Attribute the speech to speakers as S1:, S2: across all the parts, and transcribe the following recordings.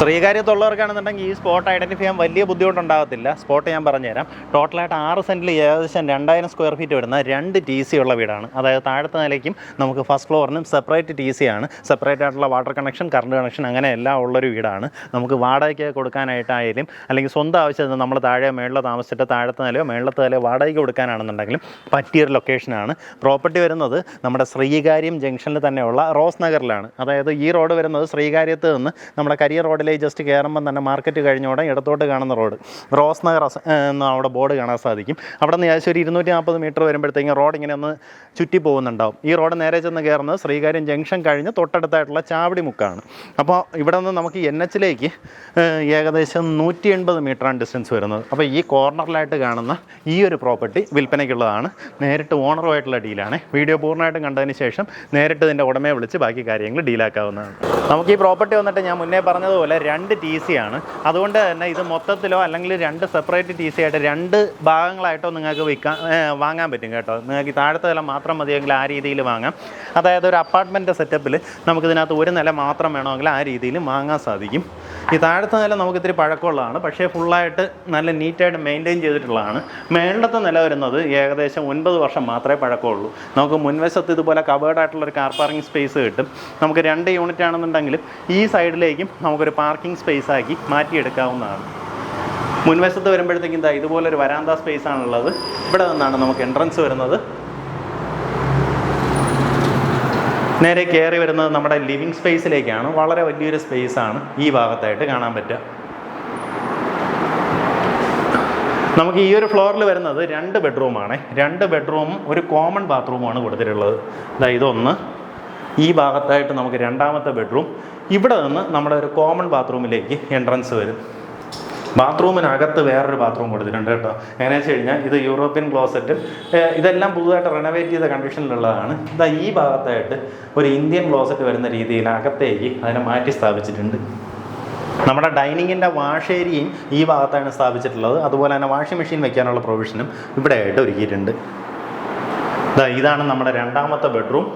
S1: ശ്രീകാര്യത്തുള്ളവർക്കാണെന്നുണ്ടെങ്കിൽ ഈ spot identify ചെയ്യാൻ വലിയ ബുദ്ധിമുട്ടുണ്ടാകത്തില്ല. സ്പോട്ട് ഞാൻ പറഞ്ഞുതരാം. ടോട്ടലായിട്ട് ആറ് സെന്റിൽ ഏകദേശം രണ്ടായിരം സ്ക്വയർ ഫീറ്റ് വരുന്ന രണ്ട് ടി സി ഉള്ള വീടാണ്. അതായത് താഴത്തെ നിലയ്ക്കും നമുക്ക് ഫസ്റ്റ് ഫ്ലോറിനും സെപ്പറേറ്റ് ടി സി ആണ്. സെപ്പറേറ്റ് ആയിട്ടുള്ള വാട്ടർ കണക്ഷൻ കറണ്ട് കണക്ഷൻ അങ്ങനെ എല്ലാം ഉള്ളൊരു വീടാണ്. നമുക്ക് വാടകയ്ക്ക് കൊടുക്കാനായിട്ടായാലും അല്ലെങ്കിൽ സ്വന്തം ആവശ്യത്തിന് നമ്മൾ താഴെ മേളിൽ താമസിച്ചിട്ട് താഴത്തെ നിലയോ മേളത്തെ നിലയോ വാടകയ്ക്ക് കൊടുക്കാനാണെന്നുണ്ടെങ്കിലും പറ്റിയൊരു ലൊക്കേഷനാണ് പ്രോപ്പർട്ടി വരുന്നത് നമ്മുടെ ശ്രീകാര്യം ജംഗ്ഷനിൽ തന്നെയുള്ള റോസ് നഗറിലാണ്. അതായത് ഈ റോഡ് വരുന്നത് ശ്രീകാര്യത്ത് നിന്ന് നമ്മുടെ കരിയർ റോഡിലേക്ക് ജസ്റ്റ് കയറുമ്പം തന്നെ മാർക്കറ്റ് കഴിഞ്ഞോടെ ഇടത്തോട്ട് കാണുന്ന റോഡ് റോസ് നഗർ എന്ന് അവിടെ ബോർഡ് കാണാൻ സാധിക്കും. അവിടെ നിന്ന് ഏകദേശം ഒരു ഇരുന്നൂറ്റി നാൽപ്പത് മീറ്റർ വരുമ്പോഴത്തേക്കും റോഡ് ഇങ്ങനെ ഒന്ന് ചുറ്റി പോകുന്നുണ്ടാവും. ഈ റോഡ് നേരെ ചെന്ന് കയറുന്നത് ശ്രീകാര്യം ജംഗ്ഷൻ കഴിഞ്ഞ് തൊട്ടടുത്തായിട്ടുള്ള ചാവടി മുക്കാണ് അപ്പോൾ ഇവിടെ നിന്ന് നമുക്ക് എൻ എച്ചിലേക്ക് ഏകദേശം നൂറ്റി എൺപത് മീറ്ററാണ് ഡിസ്റ്റൻസ് വരുന്നത്. അപ്പോൾ ഈ കോർണറിലായിട്ട് കാണുന്ന ഈ ഒരു പ്രോപ്പർട്ടി വിൽപ്പനയ്ക്കുള്ളതാണ്. നേരിട്ട് ഓണറുമായിട്ടുള്ള ഡീലാണ് വീഡിയോ പൂർണമായിട്ടും കണ്ടതിന് ശേഷം നേരിട്ട് ഇതിന്റെ ഉടമയെ വിളിച്ച് ബാക്കി കാര്യങ്ങൾ ഡീലാക്കാവുന്നതാണ് നമുക്ക് ഈ പ്രോപ്പർട്ടി വന്നിട്ട് ഞാൻ മുന്നേ പറഞ്ഞതുപോലെ രണ്ട് ടി സി ആണ്. അതുകൊണ്ട് തന്നെ ഇത് മൊത്തത്തിലോ അല്ലെങ്കിൽ രണ്ട് സെപ്പറേറ്റ് ടി സി ആയിട്ട് രണ്ട് ഭാഗങ്ങളായിട്ടോ നിങ്ങൾക്ക് വിൽക്കാൻ വാങ്ങാൻ പറ്റും കേട്ടോ. നിങ്ങൾക്ക് താഴത്തെ നില മാത്രം മതിയെങ്കിൽ ആ രീതിയിൽ വാങ്ങാം. അതായത് ഒരു അപ്പാർട്ട്മെന്റ് സെറ്റപ്പിൽ നമുക്കിതിനകത്ത് ഒരു നില മാത്രം വേണമെങ്കിൽ ആ രീതിയിൽ വാങ്ങാൻ സാധിക്കും. ഈ താഴത്തെ നില നമുക്ക് ഇത്തിരി പഴക്കമുള്ളതാണ്. പക്ഷേ ഫുള്ളായിട്ട് നല്ല നീറ്റായിട്ട് മെയിന്റെയിൻ ചെയ്തിട്ടുള്ളതാണ്. മേളിലത്തെ നില വരുന്നത് ഏകദേശം ഒൻപത് വർഷം മാത്രമേ പഴക്കമുള്ളൂ. നമുക്ക് മുൻവശത്ത് ഇതുപോലെ കവേർഡായിട്ടുള്ള ഒരു കാർ പാർക്കിംഗ് സ്പേസ് കിട്ടും. നമുക്ക് രണ്ട് യൂണിറ്റ് ആണെന്നുണ്ടെങ്കിലും ഈ സൈഡിലേക്കും നമുക്കൊരു പാർക്കിംഗ് സ്പേസ് ആക്കി മാറ്റിയെടുക്കാവുന്നതാണ്. മുൻവശത്ത് വരുമ്പോഴത്തേക്കും ഇതാ ഇതുപോലൊരു വരാന്ത സ്പേസ് ആണുള്ളത്. ഇവിടെ നിന്നാണ് നമുക്ക് എൻട്രൻസ് വരുന്നത്. നേരെ കയറി വരുന്നത് നമ്മുടെ ലിവിങ് സ്പേസിലേക്കാണ്. വളരെ വലിയൊരു സ്പേസ് ആണ് ഈ ഭാഗത്തായിട്ട് കാണാൻ പറ്റുക. നമുക്ക് ഈ ഒരു ഫ്ലോറിൽ വരുന്നത് രണ്ട് ബെഡ്റൂമാണ് രണ്ട് ബെഡ്റൂമും ഒരു കോമൺ ബാത്റൂമാണ് കൊടുത്തിട്ടുള്ളത്. അതായത് ഇതൊന്ന്. ഈ ഭാഗത്തായിട്ട് നമുക്ക് രണ്ടാമത്തെ ബെഡ്റൂം ഇവിടെ നിന്ന് നമ്മുടെ ഒരു കോമൺ ബാത്റൂമിലേക്ക് എൻട്രൻസ് വരും. ബാത്റൂമിനകത്ത് വേറൊരു ബാത്റൂം കൊടുത്തിട്ടുണ്ട് കേട്ടോ. എങ്ങനെയാണെന്ന് വെച്ച് കഴിഞ്ഞാൽ ഇത് യൂറോപ്യൻ ക്ലോസറ്റും ഇതെല്ലാം പുതുതായിട്ട് റെനോവേറ്റ് ചെയ്ത കണ്ടീഷനിലുള്ളതാണ് ഇതാ ഈ ഭാഗത്തായിട്ട് ഒരു ഇന്ത്യൻ ക്ലോസറ്റ് വരുന്ന രീതിയിൽ അകത്തേക്ക് അതിനെ മാറ്റി സ്ഥാപിച്ചിട്ടുണ്ട്. നമ്മുടെ ഡൈനിങ്ങിന്റെ വാഷ് ഏരിയയും ഈ ഭാഗത്താണ് സ്ഥാപിച്ചിട്ടുള്ളത്. അതുപോലെ തന്നെ വാഷിംഗ് മെഷീൻ വെക്കാനുള്ള പ്രൊവിഷനും ഇവിടെ ആയിട്ട് ഒരുക്കിയിട്ടുണ്ട്. ഇതാ ഇതാണ് നമ്മുടെ രണ്ടാമത്തെ ബെഡ്റൂം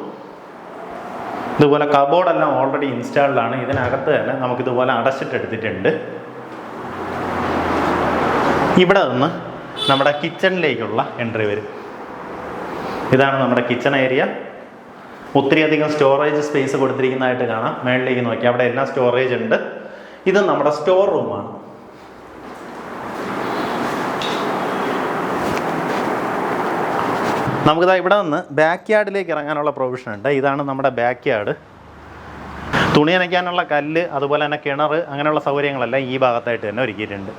S1: ഇതുപോലെ കബോർഡെല്ലാം ഓൾറെഡി ഇൻസ്റ്റാൾഡാണ് ഇതിനകത്ത് തന്നെ നമുക്കിതുപോലെ അടച്ചിട്ടെടുത്തിട്ടുണ്ട്. ഇവിടെ നിന്ന് നമ്മുടെ കിച്ചണിലേക്കുള്ള എൻട്രി വരും. ഇതാണ് നമ്മുടെ കിച്ചൺ ഏരിയ ഒത്തിരിയധികം സ്റ്റോറേജ് സ്പേസ് കൊടുത്തിരിക്കുന്നതായിട്ട് കാണാം. മേളിലേക്ക് നോക്കി. അവിടെ എല്ലാം സ്റ്റോറേജ് ഉണ്ട്. ഇത് നമ്മുടെ സ്റ്റോർ റൂമാണ് നമുക്ക് ഇവിടെ നിന്ന് ബാക്ക് യാർഡിലേക്ക് ഇറങ്ങാനുള്ള പ്രൊവിഷൻ ഉണ്ട്. ഇതാണ് നമ്മുടെ ബാക്ക് യാർഡ് തുണി നനയ്ക്കാനുള്ള കല്ല് അതുപോലെ തന്നെ കിണർ അങ്ങനെയുള്ള സൗകര്യങ്ങളെല്ലാം ഈ ഭാഗത്തായിട്ട് തന്നെ ഒരുക്കിയിട്ടുണ്ട്.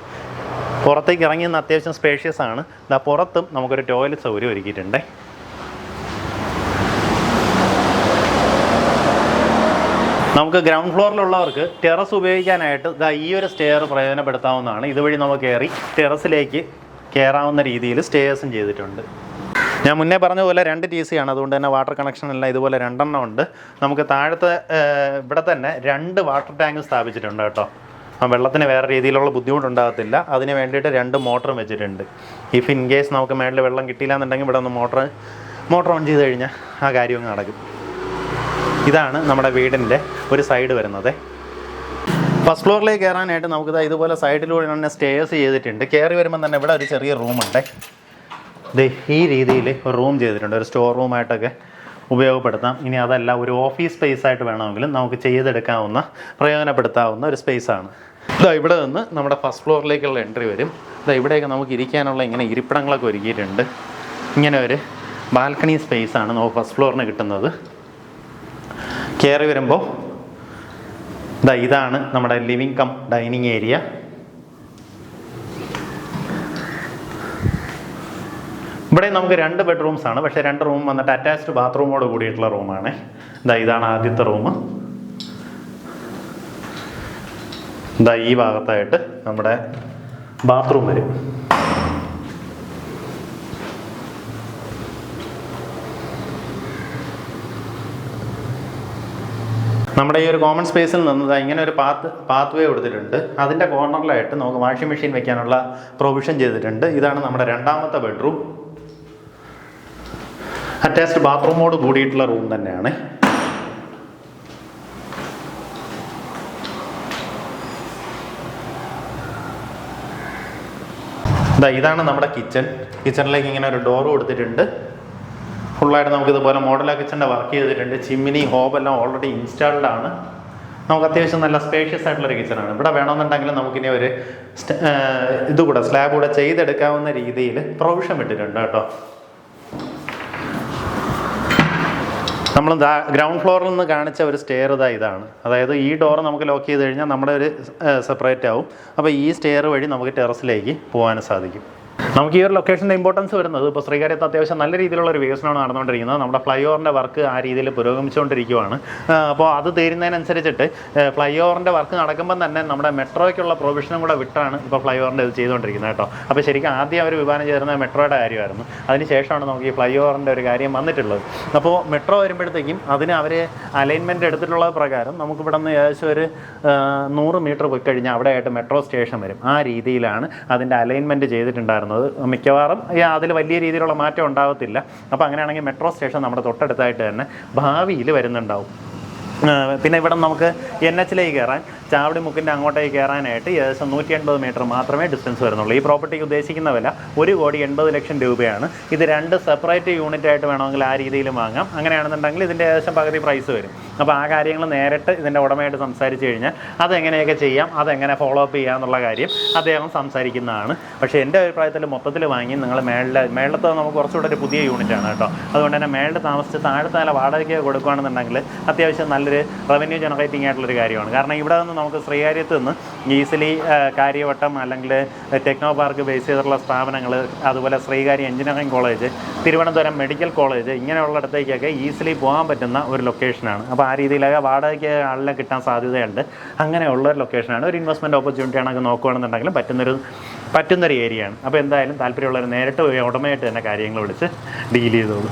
S1: പുറത്തേക്ക് ഇറങ്ങിയെന്ന് അത്യാവശ്യം സ്പേഷ്യസ് ആണ്. ഇതാ പുറത്തും നമുക്കൊരു ടോയ്ലറ്റ് സൗകര്യം ഒരുക്കിയിട്ടുണ്ട്. നമുക്ക് ഗ്രൗണ്ട് ഫ്ലോറിലുള്ളവർക്ക് ടെറസ് ഉപയോഗിക്കാനായിട്ട് ഇതാ ഈ ഒരു സ്റ്റെയർ പ്രയോജനപ്പെടുത്താവുന്നതാണ്. ഇതുവഴി നമുക്ക് കയറി ടെറസിലേക്ക് കയറാവുന്ന രീതിയിൽ സ്റ്റേയേഴ്സും ചെയ്തിട്ടുണ്ട്. ഞാൻ മുന്നേ പറഞ്ഞ പോലെ രണ്ട് ടി സി ആണ്. അതുകൊണ്ട് തന്നെ വാട്ടർ കണക്ഷൻ എല്ലാം ഇതുപോലെ രണ്ടെണ്ണം ഉണ്ട്. നമുക്ക് താഴത്തെ ഇവിടെ തന്നെ രണ്ട് വാട്ടർ ടാങ്ക് സ്ഥാപിച്ചിട്ടുണ്ട് കേട്ടോ. വെള്ളത്തിന് വേറെ രീതിയിലുള്ള ബുദ്ധിമുട്ടുണ്ടാകത്തില്ല. അതിന് വേണ്ടിയിട്ട് രണ്ട് മോട്ടറും വെച്ചിട്ടുണ്ട്. ഇഫ് ഇൻ കേസ് നമുക്ക് മേളിൽ വെള്ളം കിട്ടിയില്ല എന്നുണ്ടെങ്കിൽ ഇവിടെ ഒന്ന് മോട്ടർ മോട്ടർ ഓൺ ചെയ്ത് കഴിഞ്ഞാൽ ആ കാര്യം അങ്ങ് നടക്കും. ഇതാണ് നമ്മുടെ വീടിന്റെ ഒരു സൈഡ് വരുന്നത്. ഫസ്റ്റ് ഫ്ലോറിലേക്ക് കയറാനായിട്ട് നമുക്കിത് ഇതുപോലെ സൈഡിലൂടെ തന്നെ സ്റ്റേഴ്സ് ചെയ്തിട്ടുണ്ട്. കയറി വരുമ്പോൾ തന്നെ ഇവിടെ ഒരു ചെറിയ റൂമുണ്ട് ഇത് ഈ രീതിയിൽ ഒരു റൂം ചെയ്തിട്ടുണ്ട്. ഒരു സ്റ്റോർ റൂമായിട്ടൊക്കെ ഉപയോഗപ്പെടുത്താം. ഇനി അതല്ല ഒരു ഓഫീസ് സ്പേസ് ആയിട്ട് വേണമെങ്കിലും നമുക്ക് ചെയ്തെടുക്കാവുന്ന പ്രയോജനപ്പെടുത്താവുന്ന ഒരു സ്പേസാണ് ഇതാ ഇവിടെ നിന്ന് നമ്മുടെ ഫസ്റ്റ് ഫ്ലോറിലേക്കുള്ള എൻട്രി വരും. ഇതാ ഇവിടെയൊക്കെ നമുക്ക് ഇരിക്കാനുള്ള ഇങ്ങനെ ഇരിപ്പിടങ്ങളൊക്കെ ഒരുക്കിയിട്ടുണ്ട്. ഇങ്ങനെ ഒരു ബാൽക്കണി സ്പേസ് ആണ് നമുക്ക് ഫസ്റ്റ് ഫ്ലോറിന് കിട്ടുന്നത്. കയറി വരുമ്പോൾ ഇതാ ഇതാണ് നമ്മുടെ ലിവിങ് കം ഡൈനിങ് ഏരിയ ഇവിടെ നമുക്ക് രണ്ട് ബെഡ്റൂംസ് ആണ്. പക്ഷേ രണ്ട് റൂം വന്നിട്ട് അറ്റാച്ച്ഡ് ബാത്റൂമോട് കൂടിയിട്ടുള്ള റൂമാണ് ഇതാ ഇതാണ് ആദ്യത്തെ റൂം ഇതാ ഈ ഭാഗത്തായിട്ട് നമ്മുടെ ബാത്റൂം വരും. നമ്മുടെ ഈ ഒരു കോമൺ സ്പേസിൽ നിന്ന് ഇങ്ങനെ ഒരു പാത്ത് പാത്ത് വേ കൊടുത്തിട്ടുണ്ട്. അതിന്റെ കോർണറിലായിട്ട് നമുക്ക് വാഷിംഗ് മെഷീൻ വെക്കാനുള്ള പ്രൊവിഷൻ ചെയ്തിട്ടുണ്ട്. ഇതാണ് നമ്മുടെ രണ്ടാമത്തെ ബെഡ്റൂം അറ്റാച്ച്ഡ് ബാത്റൂമോട് കൂടിയിട്ടുള്ള റൂം തന്നെയാണ്. ഇതാ ഇതാണ് നമ്മുടെ കിച്ചൺ. കിച്ചണിലേക്ക് ഇങ്ങനെ ഒരു ഡോർ കൊടുത്തിട്ടുണ്ട്. ഫുള്ളായിട്ട് നമുക്ക് ഇതുപോലെ മോഡലാ കിച്ചണിന്റെ വർക്ക് ചെയ്തിട്ടുണ്ട്. ചിമ്മിനി ഹോബ് എല്ലാം ഓൾറെഡി ഇൻസ്റ്റാൾഡ് ആണ്. നമുക്ക് അത്യാവശ്യം നല്ല സ്പേഷ്യസ് ആയിട്ടുള്ളൊരു കിച്ചണാണ് ഇവിടെ വേണമെന്നുണ്ടെങ്കിൽ നമുക്കിനി ഒരു ഇതുകൂടെ സ്ലാബ് കൂടെ ചെയ്തെടുക്കാവുന്ന രീതിയിൽ പ്രൊവിഷൻ വിട്ടിട്ടുണ്ട് കേട്ടോ. നമ്മൾ ഗ്രൗണ്ട് ഫ്ലോറിൽ നിന്ന് കാണിച്ച ഒരു സ്റ്റെയർ ഇതാ ഇതാണ്. അതായത് ഈ ഡോർ നമുക്ക് ലോക്ക് ചെയ്ത് കഴിഞ്ഞാൽ നമ്മുടെ ഒരു സെപ്പറേറ്റ് ആവും. അപ്പോൾ ഈ സ്റ്റെയർ വഴി നമുക്ക് ടെറസിലേക്ക് പോകാൻ സാധിക്കും. നമുക്ക് ഈ ഒരു ലൊക്കേഷന്റെ ഇമ്പോർട്ടൻസ് വരുന്നത് ഇപ്പോൾ ശ്രീകാര്യത്ത് അത്യാവശ്യം നല്ല രീതിയിലുള്ള ഒരു വികസനമാണ് നടന്നുകൊണ്ടിരിക്കുന്നത്. നമ്മുടെ ഫ്ലൈ ഓവറിന്റെ വർക്ക് ആ രീതിയിൽ പുരോഗമിച്ചുകൊണ്ടിരിക്കുകയാണ് അപ്പോൾ അത് തീരുന്നതിനനുസരിച്ചിട്ട് ഫ്ലൈ ഓവറിന്റെ വർക്ക് നടക്കുമ്പോൾ തന്നെ നമ്മുടെ മെട്രോയ്ക്കുള്ള പ്രൊവിഷനും കൂടെ വിട്ടാണ് ഇപ്പോൾ ഫ്ലൈ ഓവറിന്റെ ഇത് ചെയ്തുകൊണ്ടിരിക്കുന്നത് കേട്ടോ. അപ്പോൾ ശരിക്കും ആദ്യം അവർ വിഭാവനം ചെയ്തിരുന്നത് മെട്രോയുടെ കാര്യമായിരുന്നു. അതിനുശേഷമാണ് നമുക്ക് ഈ ഫ്ലൈ ഓവറിന്റെ ഒരു കാര്യം വന്നിട്ടുള്ളത്. അപ്പോൾ മെട്രോ വരുമ്പോഴത്തേക്കും അതിന് അവർ അലൈൻമെന്റ് എടുത്തിട്ടുള്ള പ്രകാരം നമുക്കിവിടെ നിന്ന് ഏകദേശം ഒരു നൂറ് മീറ്റർ പോയി കഴിഞ്ഞാൽ അവിടെ ആയിട്ട് മെട്രോ സ്റ്റേഷൻ വരും. ആ രീതിയിലാണ് അതിന്റെ അലൈൻമെന്റ് ചെയ്തിട്ടുണ്ടായിരുന്നത്. മിക്കവാറും അതിൽ വലിയ രീതിയിലുള്ള മാറ്റം ഉണ്ടാകത്തില്ല അപ്പോൾ അങ്ങനെയാണെങ്കിൽ മെട്രോ സ്റ്റേഷൻ നമ്മുടെ തൊട്ടടുത്തായിട്ട് തന്നെ ഭാവിയിൽ വരുന്നുണ്ടാവും. പിന്നെ ഇവിടെ നമുക്ക് എൻ എച്ചിലേക്ക് കയറാൻ ചാവടി മുക്കിന്റെ അങ്ങോട്ടേക്ക് കയറാനായിട്ട് ഏകദേശം നൂറ്റി എൺപത് മീറ്റർ മാത്രമേ ഡിസ്റ്റൻസ് വരുന്നുള്ളൂ. ഈ പ്രോപ്പർട്ടിക്ക് ഉദ്ദേശിക്കുന്ന വില ഒരു കോടി എൺപത് ലക്ഷം രൂപയാണ്. ഇത് രണ്ട് സെപ്പറേറ്റ് യൂണിറ്റ് ആയിട്ട് വേണമെങ്കിൽ ആ രീതിയിൽ വാങ്ങാം. അങ്ങനെയാണെന്നുണ്ടെങ്കിൽ ഇതിന്റെ ഏകദേശം പകുതി പ്രൈസ് വരും. അപ്പോൾ ആ കാര്യങ്ങൾ നേരിട്ട് ഇതിന്റെ ഉടമയായിട്ട് സംസാരിച്ച് കഴിഞ്ഞാൽ അതെങ്ങനെയൊക്കെ ചെയ്യാം അതെങ്ങനെ ഫോളോ അപ്പ് ചെയ്യാം എന്നുള്ള കാര്യം അദ്ദേഹം സംസാരിക്കുന്നതാണ്. പക്ഷേ എന്റെ അഭിപ്രായത്തിൽ മൊത്തത്തിൽ വാങ്ങി നിങ്ങൾ മേളിലെ മേളത്തെ നമുക്ക് കുറച്ചുകൂടെ ഒരു പുതിയ യൂണിറ്റ് ആണ് കേട്ടോ. അതുകൊണ്ട് തന്നെ മേളിൽ താമസിച്ച് താഴത്തെ നില വാടകയ്ക്ക് കൊടുക്കുകയാണെന്നുണ്ടെങ്കിൽ അത്യാവശ്യം നല്ലൊരു റവന്യൂ ജനറേറ്റിംഗ് ആയിട്ടുള്ളൊരു കാര്യമാണ്. കാരണം ഇവിടെ നിന്ന് നമുക്ക് ശ്രീകാര്യത്ത് നിന്ന് ഈസിലി കാര്യവട്ടം അല്ലെങ്കിൽ ടെക്നോ പാർക്ക് ബേസ് ചെയ്തിട്ടുള്ള സ്ഥാപനങ്ങൾ അതുപോലെ ശ്രീകാരി engineering college Thiruvananthapuram medical college ഇങ്ങനെയുള്ളിടത്തേക്കൊക്കെ easily പോകാൻ പറ്റുന്ന ഒരു ലൊക്കേഷനാണ് അപ്പോൾ ആ രീതിയിലൊക്കെ വാടകയ്ക്ക് ആളിനെ കിട്ടാൻ സാധ്യതയുണ്ട്. അങ്ങനെയുള്ള ഒരു ലൊക്കേഷനാണ് ഒരു ഇൻവെസ്റ്റ്മെന്റ് ഓപ്പർച്യൂണിറ്റി ആണെങ്കിൽ നോക്കുകയാണെന്നുണ്ടെങ്കിലും പറ്റുന്നൊരു പറ്റുന്നൊരു ഏരിയയാണ് അപ്പോൾ എന്തായാലും താല്പര്യമുള്ളവർ നേരിട്ട് ഉടമയായിട്ട് തന്നെ കാര്യങ്ങൾ വിളിച്ച് ഡീൽ ചെയ്തോളൂ.